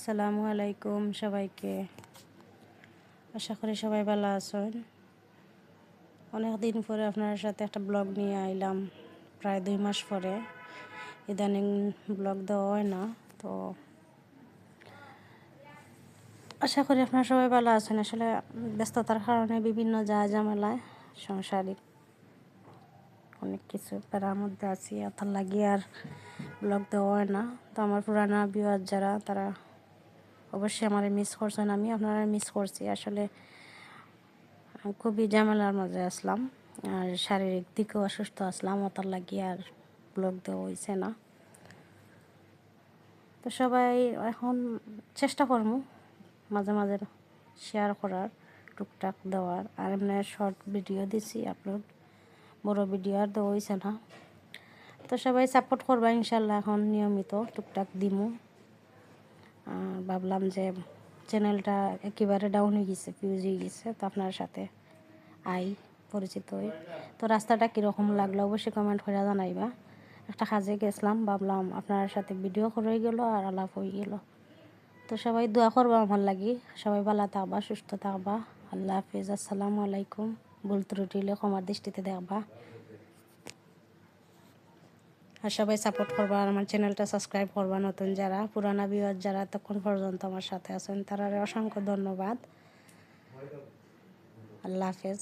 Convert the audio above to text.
আসসালামু আলাইকুম সবাইকে। আশা করি সবাই ভালো আছেন। অনেক দিন পরে আপনার সাথে একটা ব্লগ নিয়ে আইলাম, প্রায় দুই মাস পরে। ইদানিং ব্লগ দেওয়া হয় না, তো আশা করি আপনারা সবাই ভালো আছেন। আসলে ব্যস্ততার কারণে বিভিন্ন যা ঝামেলায় সংসারিক অনেক কিছু প্যারার মধ্যে আছি। তার লাগিয়ে আর ব্লগ দেওয়া হয় না। তো আমার পুরানা বিওয়ার যারা, তারা অবশ্যই আমার মিস করছেন আমি, আপনারা মিস করছি। আসলে খুবই ঝামেলার মাঝে আসলাম, আর শারীরিক দিকেও অসুস্থ আসলাম ওটার লাগিয়ে আর ব্লগ দেওয়া হয়েছে না। তো সবাই এখন চেষ্টা করব মাঝে মাঝে শেয়ার করার, টুকটাক দেওয়ার। আর এমনি শর্ট ভিডিও দিছি আপলোড বড় ভিডিও আর দেওয়া হয়েছে না। তো সবাই সাপোর্ট করবা ইনশাল্লাহ, এখন নিয়মিত টুকটাক দিমু। ভাবলাম যে চ্যানেলটা একেবারে ডাউন হয়ে গেছে ফিউজ হয়ে গেছে, তো আপনার সাথে আই পরিচিত হই। তো রাস্তাটা কীরকম লাগল অবশ্যই কমেন্ট করে জানাইবা। একটা কাজে গেছিলাম, ভাবলাম আপনার সাথে ভিডিও করে গেলো আর আলাপ হয়ে গেল। তো সবাই দোয়া করবা আমার লাগি। সবাই ভালো থাকবা, সুস্থ থাকবা। আল্লাহ হাফিজ। আসসালামু আলাইকুম। ভুল ত্রুটিলে ক্ষমার দৃষ্টিতে দেখবা। আর সবাই সাপোর্ট করবা আর আমার চ্যানেলটা সাবস্ক্রাইব করবা, নতুন যারা, পুরানা বিয়ার যারা তখন পর্যন্ত আমার সাথে আছেন তারা অসংখ্য ধন্যবাদ। আল্লাহ হাফেজ।